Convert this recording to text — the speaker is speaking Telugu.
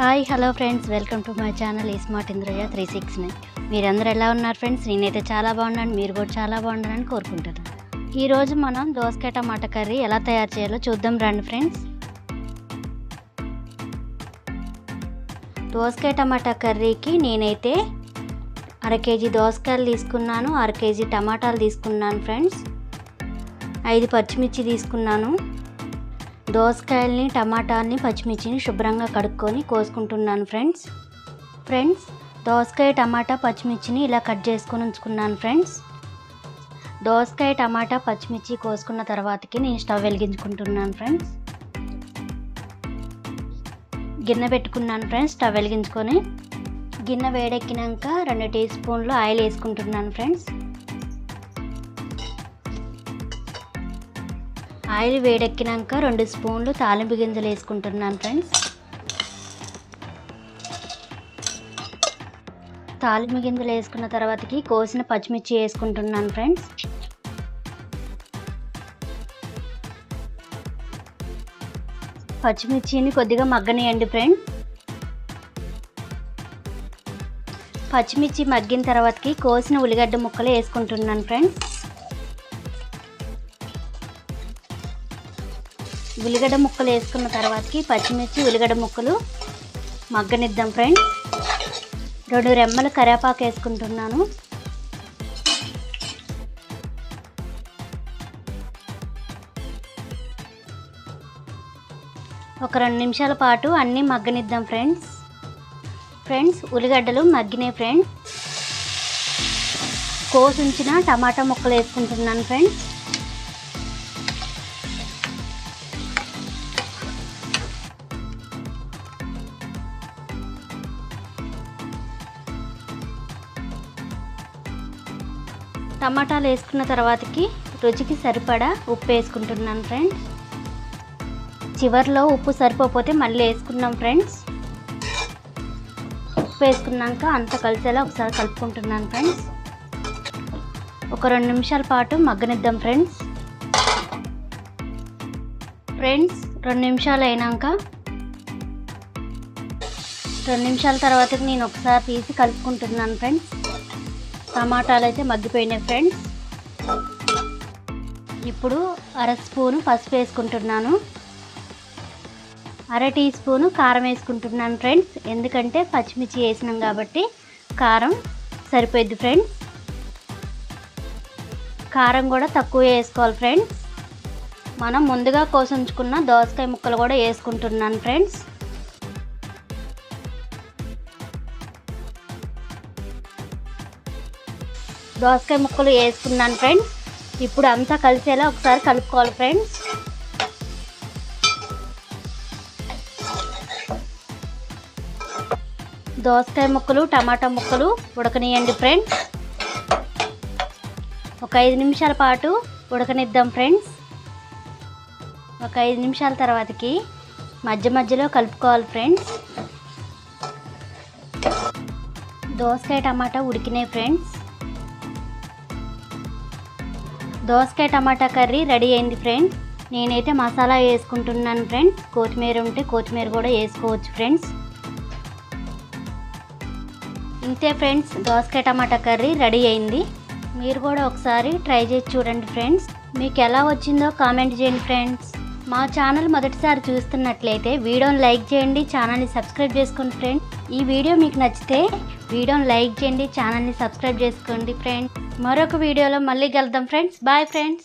Hi hello friends. Welcome to my channel ఈ smart Indraja three six nine. మీరందరూ ఎలా ఉన్నారు ఫ్రెండ్స్? నేనైతే చాలా బాగున్నాను మీరు కూడా చాలా బాగున్నారని కోరుకుంటున్నాను. ఈరోజు మనం దోసకాయ టమాటా కర్రీ ఎలా తయారు చేయాలో చూద్దాం రండి ఫ్రెండ్స్. దోసకాయ టమాటా కర్రీకి నేనైతే అర కేజీ దోసకాయలు తీసుకున్నాను అర కేజీ టమాటాలు తీసుకున్నాను ఫ్రెండ్స్. ఐదు పచ్చిమిర్చి తీసుకున్నాను. దోసకాయల్ని టమాటాలని పచ్చిమిర్చిని శుభ్రంగా కడుక్కొని కోసుకుంటున్నాను ఫ్రెండ్స్. ఫ్రెండ్స్ దోసకాయ టమాటా పచ్చిమిర్చిని ఇలా కట్ చేసుకొని ఉంచుకున్నాను ఫ్రెండ్స్. దోసకాయ టమాటా పచ్చిమిర్చి కోసుకున్న తర్వాతకి నేను స్టవ్ వెలిగించుకుంటున్నాను ఫ్రెండ్స్. గిన్నె పెట్టుకున్నాను ఫ్రెండ్స్ స్టవ్ వెలిగించుకొని. గిన్నె వేడెక్కినాక రెండు టీ స్పూన్లు ఆయిల్ వేసుకుంటున్నాను ఫ్రెండ్స్. ఆయిల్ వేడెక్కినాక రెండు స్పూన్లు తాలింపు గింజలు వేసుకుంటున్నాను ఫ్రెండ్స్. తాలింపు గింజలు వేసుకున్న తర్వాతకి కోసిన పచ్చిమిర్చి వేసుకుంటున్నాను ఫ్రెండ్స్. పచ్చిమిర్చిని కొద్దిగా మగ్గనియండి ఫ్రెండ్ పచ్చిమిర్చి మగ్గిన తర్వాతకి కోసిన ఉల్లిగడ్డ ముక్కలు వేసుకుంటున్నాను ఫ్రెండ్స్. ఉల్లిగడ్డ ముక్కలు వేసుకున్న తర్వాతకి పచ్చిమిర్చి ఉల్లిగడ్డ ముక్కలు మగ్గనిద్దాం ఫ్రెండ్స్. రెండు రెమ్మలు కరివేపాకు వేసుకుంటున్నాను. ఒక రెండు నిమిషాల పాటు అన్నీ మగ్గనిద్దాం ఫ్రెండ్స్. ఫ్రెండ్స్ ఉల్లిగడ్డలు మగ్గినాయి ఫ్రెండ్స్. కోసి ఉంచిన టమాటా ముక్కలు వేసుకుంటున్నాను ఫ్రెండ్స్. టమాటాలు వేసుకున్న తర్వాతకి రుచికి సరిపడా ఉప్పు వేసుకుంటున్నాను ఫ్రెండ్స్. చివరిలో ఉప్పు సరిపోతే మళ్ళీ వేసుకున్నాం ఫ్రెండ్స్. ఉప్పు వేసుకున్నాక అంత కలిసేలా ఒకసారి కలుపుకుంటున్నాను ఫ్రెండ్స్. ఒక రెండు నిమిషాల పాటు మగ్గనిద్దాం ఫ్రెండ్స్. ఫ్రెండ్స్ రెండు నిమిషాలు అయినాక రెండు నిమిషాల తర్వాత నేను ఒకసారి తీసి కలుపుకుంటున్నాను ఫ్రెండ్స్. టమాటాలు అయితే మగ్గిపోయినాయి ఫ్రెండ్స్. ఇప్పుడు అర స్పూను పసుపు వేసుకుంటున్నాను. అర టీ స్పూను కారం వేసుకుంటున్నాను ఫ్రెండ్స్. ఎందుకంటే పచ్చిమిర్చి వేసినాం కాబట్టి కారం సరిపోద్ది ఫ్రెండ్స్. కారం కూడా తక్కువ వేసుకోవాలి ఫ్రెండ్స్. మనం ముందుగా కోసించుకున్న దోసకాయ ముక్కలు కూడా వేసుకుంటున్నాను ఫ్రెండ్స్. దోసకాయ ముక్కలు వేసుకున్నాను ఫ్రెండ్స్ ఇప్పుడు అంతా కలిసేలా ఒకసారి కలుపుకోవాలి ఫ్రెండ్స్ దోసకాయ ముక్కలు టమాటా ముక్కలు ఉడకనియండి ఫ్రెండ్స్ ఒక ఐదు నిమిషాల పాటు ఉడకనిద్దాం ఫ్రెండ్స్ ఒక ఐదు నిమిషాల తర్వాతకి మధ్య మధ్యలో కలుపుకోవాలి ఫ్రెండ్స్ దోసకాయ టమాటా ఉడికినాయి ఫ్రెండ్స్ దోసకాయ టమాటా కర్రీ రెడీ అయింది ఫ్రెండ్స్. నేనైతే మసాలా వేసుకుంటున్నాను ఫ్రెండ్స్. కొత్తిమీర ఉంటే కొత్తిమీర కూడా వేసుకోవచ్చు ఫ్రెండ్స్. ఇంతే ఫ్రెండ్స్ దోసకాయ టమాటా కర్రీ రెడీ అయింది. మీరు కూడా ఒకసారి ట్రై చేసి చూడండి ఫ్రెండ్స్. మీకు ఎలా వచ్చిందో కామెంట్ చేయండి ఫ్రెండ్స్. మా ఛానల్ మొదటిసారి చూస్తున్నట్లయితే వీడియోని లైక్ చేయండి ఛానల్ని సబ్స్క్రైబ్ చేసుకోండి ఫ్రెండ్. ఈ వీడియో మీకు నచ్చితే వీడియోని లైక్ చేయండి ఛానల్ని సబ్స్క్రైబ్ చేసుకోండి ఫ్రెండ్. మరొక వీడియోలో మళ్ళీ కలుద్దాం ఫ్రెండ్స్. Bye friends.